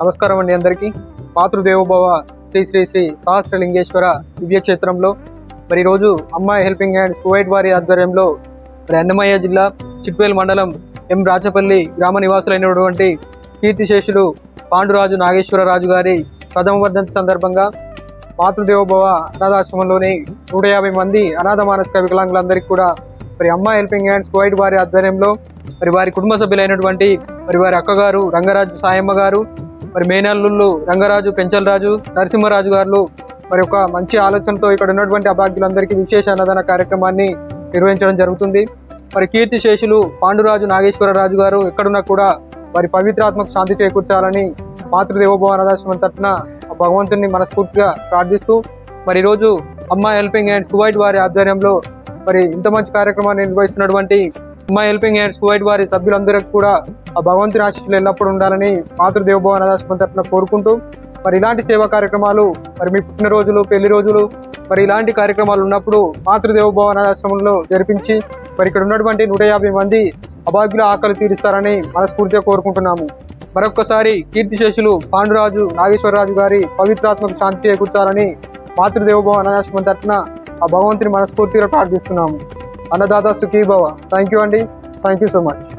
నమస్కారం అండి అందరికీ. మాతృదేవోభవ శ్రీ శ్రీ శ్రీ సహస్రలింగేశ్వర దివ్యక్షేత్రంలో మరి ఈరోజు అమ్మాయి హెల్పింగ్ హ్యాండ్ కువైట్ వారి ఆధ్వర్యంలో మరి అన్నమయ్య జిల్లా చిట్వేల్ మండలం ఎం రాచపల్లి గ్రామ నివాసులైనటువంటి కీర్తిశేషులు పాండురాజు నాగేశ్వరరాజు గారి ప్రథమ వర్ధంతి సందర్భంగా మాతృదేవోభవ అనాథాశ్రమంలోని నూట యాభై మంది అనాథ మానసిక వికలాంగులందరికీ కూడా మరి అమ్మ హెల్పింగ్ హ్యాండ్స్ కువైట్ వారి ఆధ్వర్యంలో మరి వారి కుటుంబ సభ్యులైనటువంటి మరి వారి అక్కగారు రంగరాజు సాయమ్మ గారు మరి మేనల్లుళ్ళు రంగరాజు పెంచలరాజు నరసింహరాజు గారు మరి ఒక మంచి ఆలోచనతో ఇక్కడ ఉన్నటువంటి అభాగ్యులందరికీ విశేష అన్నదాన కార్యక్రమాన్ని నిర్వహించడం జరుగుతుంది. మరి కీర్తి శేషులు పాండురాజు నాగేశ్వరరాజు గారు ఎక్కడున్నా కూడా వారి పవిత్రాత్మకు శాంతి చేకూర్చాలని మాతృదేవోభవ అనాథాశ్రమం తరఫున ఆ భగవంతుని మనస్ఫూర్తిగా ప్రార్థిస్తూ మరి ఈరోజు అమ్మ హెల్పింగ్ అండ్ కువైట్ వారి ఆధ్వర్యంలో మరి ఇంత మంచి కార్యక్రమాన్ని నిర్వహిస్తున్నటువంటి మా హెల్పింగ్ హ్యాండ్స్ కువైట్ వారి సభ్యులందరికీ కూడా ఆ భగవంతుని ఆశీస్సులు ఎల్లప్పుడూ ఉండాలని మాతృదేవభవన్ అనాథాశ్రమం తరఫున కోరుకుంటూ మరి ఇలాంటి సేవా కార్యక్రమాలు మరి మీ పుట్టినరోజులు పెళ్ళి రోజులు మరి ఇలాంటి కార్యక్రమాలు ఉన్నప్పుడు మాతృదేవభవన్ అనాథాశ్రమంలో జరిపించి మరి ఇక్కడ ఉన్నటువంటి నూట యాభై మంది అభాగ్యుల ఆకలి తీరుస్తారని మనస్ఫూర్తిగా కోరుకుంటున్నాము. మరొక్కసారి కీర్తిశేషులు పాండురాజు నాగేశ్వరరాజు గారి పవిత్రాత్మక శాంతి చేకూర్చాలని మాతృదేవభవన్ అనాథాశ్రమం తరఫున ఆ భగవంతుని మనస్ఫూర్తిగా ప్రార్థిస్తున్నాము. అన్నదాత సుఖీభవ. థ్యాంక్ యూ అండి. Thank you so much